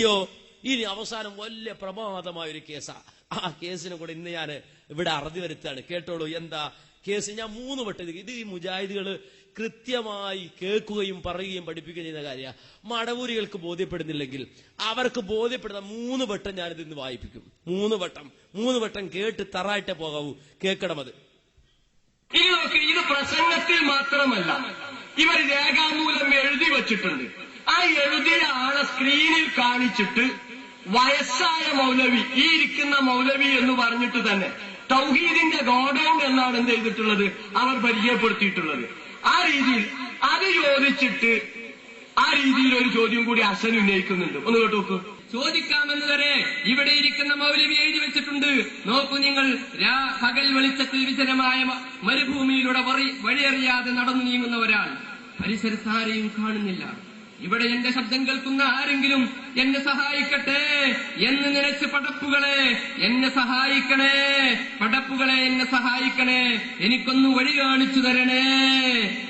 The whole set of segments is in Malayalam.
അയ്യോ ഇനി അവസാനം വലിയ പ്രമാദമായ ഒരു കേസാ. ആ കേസിനെ കൂടെ ഇന്ന് ഞാൻ ഇവിടെ അറുതി വരുത്താണ് കേട്ടോളൂ എന്താ? കേസ് ഞാൻ മൂന്ന് വട്ടം ഇത് ഈ മുജാഹിദുകൾ കൃത്യമായി കേൾക്കുകയും പറയുകയും പഠിപ്പിക്കുകയും ചെയ്യുന്ന കാര്യമാണ് മടവൂരികൾക്ക് ബോധ്യപ്പെടുന്നില്ലെങ്കിൽ അവർക്ക് ബോധ്യപ്പെടുന്ന മൂന്ന് വട്ടം ഞാനിത് ഇന്ന് വായിപ്പിക്കും. മൂന്ന് വട്ടം. മൂന്ന് വട്ടം കേട്ട് തറായിട്ടേ പോകാവൂ. കേൾക്കണം അത്. ഇത് പ്രസംഗത്തിൽ മാത്രമല്ല. ഇവർ രേഖാമൂലം എഴുതി വച്ചിട്ടുണ്ട്. ആ എഴുതിയ ആളെ സ്ക്രീനിൽ കാണിച്ചിട്ട് വയസ്സായ മൗലവി ഈ ഇരിക്കുന്ന മൗലവി എന്ന് പറഞ്ഞിട്ട് തന്നെ തൗഹീദിന്റെ ഗോഡൌൺ എന്നാണ് എന്ത് ചെയ്തിട്ടുള്ളത്? അവർ പരിചയപ്പെടുത്തിയിട്ടുള്ളത്. ആ രീതിയിൽ അത് ചോദിച്ചിട്ട് ആ രീതിയിൽ ഒരു ചോദ്യം കൂടി അസൻ ഉന്നയിക്കുന്നുണ്ട്. ഒന്ന് കേട്ടു നോക്കൂ. ചോദിക്കാമെന്ന് വരെ ഇവിടെ ഇരിക്കുന്ന മൗലവി എഴുതി വെച്ചിട്ടുണ്ട്. നോക്കൂ നിങ്ങൾ പകൽ വെളിച്ചത്തിൽ വിജനമായ മരുഭൂമിയിലൂടെ വഴിയറിയാതെ നടന്നു നീങ്ങുന്ന ഒരാൾ. പരിസരത്താരെയും കാണുന്നില്ല. ഇവിടെ എന്റെ ശബ്ദം കേൾക്കുന്ന ആരെങ്കിലും എന്നെ സഹായിക്കട്ടെ എന്ന് നിലച്ച് പടപ്പുകളെ എന്നെ സഹായിക്കണേ. പടപ്പുകളെ എന്നെ സഹായിക്കണേ. എനിക്കൊന്ന് വഴി കാണിച്ചു തരണേ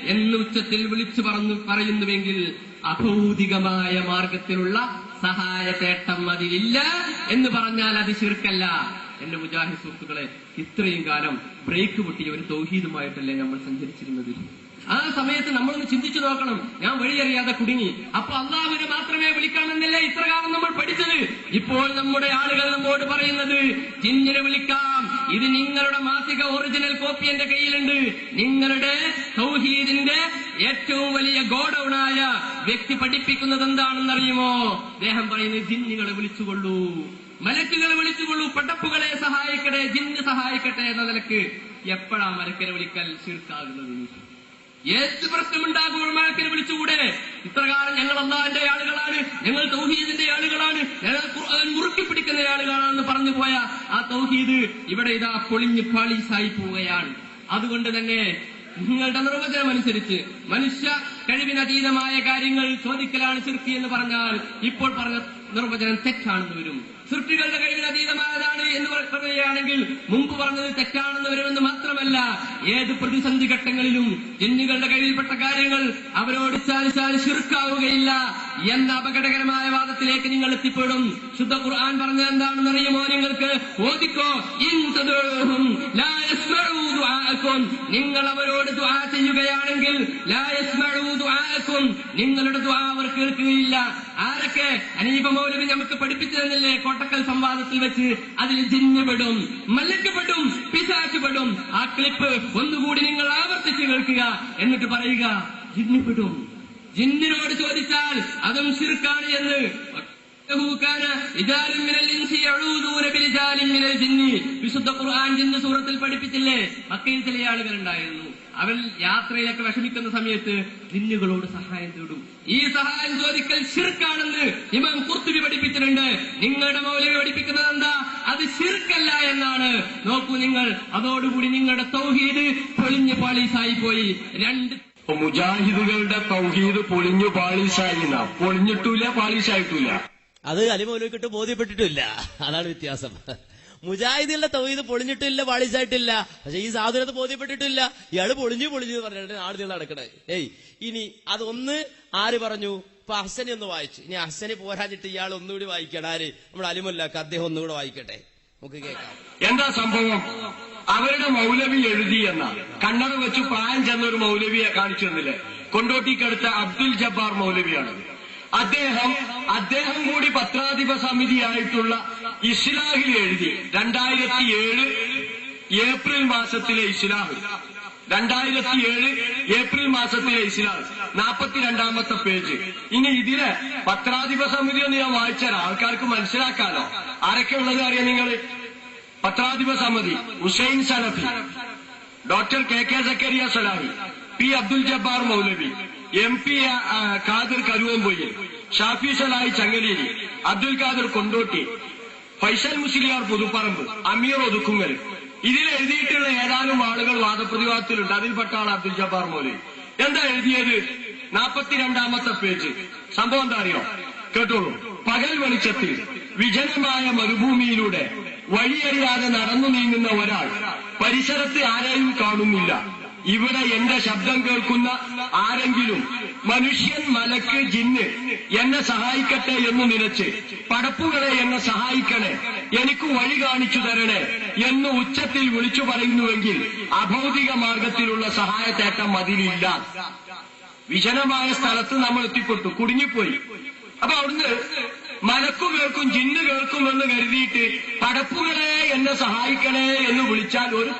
എന്ന് ഉച്ചത്തിൽ വിളിച്ചു പറഞ്ഞു പറയുന്നുവെങ്കിൽ അഭൗതികമായ മാർഗത്തിലുള്ള സഹായ തേട്ടം അതിലില്ല എന്ന് പറഞ്ഞാൽ അത് ശിർക്കല്ല. എന്റെ മുജാഹിദ് സുഹൃത്തുക്കളെ ഇത്രയും കാലം ബ്രേക്ക് പൊട്ടിയ ഒരു തൗഹീദുമായിട്ടല്ലേ നമ്മൾ സഞ്ചരിച്ചിരുന്നത്? ആ സമയത്ത് നമ്മളൊന്ന് ചിന്തിച്ചു നോക്കണം. ഞാൻ വഴിയറിയാതെ കുടുങ്ങി. അപ്പൊ അള്ളാഹുവിനെ മാത്രമേ വിളിക്കാമെന്നല്ലേ ഇത്ര കാലം നമ്മൾ പഠിച്ചത്? ഇപ്പോൾ നമ്മുടെ ആളുകൾ നമ്മോട് പറയുന്നത് ജിന്നിനെ വിളിക്കാം. ഇത് നിങ്ങളുടെ മാസിക ഒറിജിനൽ കോപ്പി എന്റെ കയ്യിലുണ്ട്. നിങ്ങളുടെ സൗഹീദിന്റെ ഏറ്റവും വലിയ ഗോഡൌണായ വ്യക്തി പഠിപ്പിക്കുന്നത് എന്താണെന്നറിയുമോ? അദ്ദേഹം പറയുന്നത് ജിന്നുകളെ വിളിച്ചുകൊള്ളൂ. മലക്കുകളെ വിളിച്ചുകൊള്ളൂ. പടപ്പുകളെ സഹായിക്കട്ടെ. ജിന്ന് സഹായിക്കട്ടെ എന്ന നിലയ്ക്ക് എപ്പോഴാ മലക്കരെ വിളിക്കൽ ചീർക്കാകുന്നത് ഏത് പ്രശ്നമുണ്ടാകുമ്പോൾ മലക്കിനെ വിളിച്ചുകൂടെ? ഇത്രകാലം ഞങ്ങൾ അള്ളാഹിന്റെ ആളുകളാണ്. ഞങ്ങൾ തൗഹീദിന്റെ ആളുകളാണ്. മുറുക്കി പിടിക്കുന്ന ആളുകളാണെന്ന് പറഞ്ഞു പോയ ആ തൗഹീദ് ഇവിടെ ഇതാ പൊളിഞ്ഞ് പാളീസായി പോവുകയാണ്. അതുകൊണ്ട് തന്നെ നിങ്ങളുടെ നിർവചനം അനുസരിച്ച് മനുഷ്യ കഴിവിനതീതമായ കാര്യങ്ങൾ ചോദിക്കലാണ് ശിർക്കി എന്ന് പറഞ്ഞാൽ ഇപ്പോൾ പറഞ്ഞ നിർവചനം തെറ്റാണെന്ന് വരും. സൃഷ്ടികളുടെ കഴിവിനതീതമായതാണ് എന്ന് പറ- പറയുകയാണെങ്കിൽ മുമ്പ് പറഞ്ഞത് തെറ്റാണെന്ന് വരുമെന്ന് മാത്രമല്ല ഏത് പ്രതിസന്ധി ഘട്ടങ്ങളിലും ജിന്നുകളുടെ കഴിവിൽപ്പെട്ട കാര്യങ്ങൾ അവരോട് ചാലിച്ചാൽ ശിർക്കാവുകയില്ല. എന്ന അപകടകരമായ വാദത്തിലേക്ക് നിങ്ങൾ എത്തിപ്പെടും? ശുദ്ധ ഖുർആൻ പറഞ്ഞ എന്താണെന്ന് അറിയുമോ നിങ്ങൾക്ക്? ഓദിക്കോ നിങ്ങൾ അവരോട് ദുആ ചെയ്യുകയാണെങ്കിൽ ലാ യസ്മഉ ആർക്കും നിങ്ങളുടെ ദ്വാവർ കേൾക്കുകയില്ല. ആരൊക്കെ അനീപ മൗലവി നമുക്ക് പഠിപ്പിച്ചു തന്നില്ലേ? കോട്ടക്കൽ സംവാദത്തിൽ വെച്ച് അതിൽ ജിന്നുപെടും മല്ലക്കപ്പെടും പിശാച്ചുപെടും ആ ക്ലിപ്പ് ഒന്നുകൂടി നിങ്ങൾ ആവർത്തിച്ച് കേൾക്കുക എന്നിട്ട് പറയുക ജിന്നുപെടും. ജിന്നിനോട് ചോദിച്ചാൽ അതും ശിർക്കാണ് എന്ന്. ഇതാരും വിശുദ്ധ ഖുർആൻ ജിന്ന് സൂറത്തിൽ പഠിപ്പിച്ചില്ലേ? മക്കയിൽ ചില ആളുകളുണ്ടായിരുന്നു. അവൻ യാത്രയിലൊക്കെ വിഷമിക്കുന്ന സമയത്ത് ജിന്നുകളോട് സഹായം തേടും. ഈ സഹായം ചോദിക്കൽ ഷിർക്കാണെന്ന് ഇമാം കുർത്തുബി പഠിപ്പിച്ചിട്ടുണ്ട്. നിങ്ങളുടെ മൗലവി പഠിപ്പിക്കുന്നത് എന്താ? അത് ഷിർക്കല്ല എന്നാണ്. നോക്കൂ നിങ്ങൾ. അതോടുകൂടി നിങ്ങളുടെ തൗഹീദ് പൊളിഞ്ഞ് പാളീസായി പോയി. രണ്ട് മുജാഹിദുകളുടെ തൗഹീദ് പൊളിഞ്ഞു പാളീസായി പൊളിഞ്ഞിട്ടില്ല പാളീസായിട്ടില്ല അത് അലിമൗലവിക്കിട്ട് ബോധ്യപ്പെട്ടിട്ടില്ല. അതാണ് വ്യത്യാസം. മുജാഹിദിന്റെ തൗഹീദ് പൊളിഞ്ഞിട്ടില്ല പാളിച്ചായിട്ടില്ല. പക്ഷെ ഈ സാധനത്ത് ബോധ്യപ്പെട്ടിട്ടില്ല. ഇയാൾ പൊളിഞ്ഞു പൊളിഞ്ഞു പറഞ്ഞിട്ട് നീളം നടക്കണേ ഏയ് ഇനി അതൊന്ന് ആര് പറഞ്ഞു? ഇപ്പൊ അഹ്സനെ ഒന്ന് വായിച്ചു. ഇനി അഹ്സനി പോരാഞ്ഞിട്ട് ഇയാൾ ഒന്നുകൂടി വായിക്കണം. ആര്? നമ്മുടെ അലിമുല്ലാക്ക്. അദ്ദേഹം ഒന്നുകൂടെ വായിക്കട്ടെ. നമുക്ക് കേൾക്കാം. എന്താ സംഭവം? അവരുടെ മൗലവി എഴുതി എന്ന. കണ്ണട വെച്ച് പ്രായം ചെന്ന ഒരു മൗലവിയെ കാണിച്ചു തന്നില്ലേ കൊണ്ടോട്ടിക്കടുത്ത അബ്ദുൽ ജബ്ബാർ മൗലവിയാണ്. അദ്ദേഹം അദ്ദേഹം കൂടി പത്രാധിപ സമിതിയായിട്ടുള്ള ഇസ്ലാഹിൽ എഴുതി. രണ്ടായിരത്തി ഏഴ് ഏപ്രിൽ മാസത്തിലെ ഇസ്ലാഹ്. രണ്ടായിരത്തി ഏഴ് ഏപ്രിൽ മാസത്തിലെ ഇസ്ലാം നാൽപ്പത്തിരണ്ടാമത്തെ പേജ്. ഇനി ഇതിലെ പത്രാധിപ സമിതി ഒന്ന് ഞാൻ വായിച്ചാൽ ആൾക്കാർക്ക് മനസ്സിലാക്കാലോ. ആരൊക്കെ ഉള്ളത് അറിയാം നിങ്ങൾ? പത്രാധിപ സമിതി Hussain Salafi doctor K K Zakariya Salahi P Abdul Jabbar Moulavi M P Khadir Karuvamboyil Shafi Salayi Changaleri Abdul Khadir Kondotty Faisal Musliyar Puthuparamba Ameer Othukkungal. ഇതിൽ എഴുതിയിട്ടുള്ള ഏതാനും ആളുകൾ വാദപ്രതിവാദത്തിലുണ്ട്. അതിൽപ്പെട്ട ആൾ അബ്ദുൽ ജബ്ബാർ മോലി എന്താ എഴുതിയത്? നാൽപ്പത്തിരണ്ടാമത്തെ പേജ്. സംഭവം എന്താ അറിയോ? കേട്ടോളൂ. പകൽ വെളിച്ചത്തിൽ വിജനമായ മരുഭൂമിയിലൂടെ വഴിയറിയാതെ നടന്നു നീങ്ങുന്ന ഒരാൾ പരിസരത്ത് ആരെയും കാണുന്നില്ല. ഇവിടെ എന്റെ ശബ്ദം കേൾക്കുന്ന ആരെങ്കിലും മനുഷ്യൻ മലക്ക് ജിന്ന് എന്നെ സഹായിക്കട്ടെ എന്ന് നിലച്ച് പടപ്പുകളെ എന്നെ സഹായിക്കണേ എനിക്ക് വഴി കാണിച്ചു തരണേ എന്ന് ഉച്ചത്തിൽ വിളിച്ചു പറയുന്നുവെങ്കിൽ അഭൗതിക മാർഗത്തിലുള്ള സഹായത്തേട്ടം അതിലില്ല. വിജനമായ സ്ഥലത്ത് നമ്മൾ എത്തിപ്പെട്ടു കുടുങ്ങിപ്പോയി. അപ്പൊ അവിടുന്ന് മലക്കു കേൾക്കും ജിന്ന് കേൾക്കും എന്ന് കരുതിയിട്ട് പടപ്പുകളെ എന്നെ സഹായിക്കണേ എന്ന് വിളിച്ചാൽ ഒരു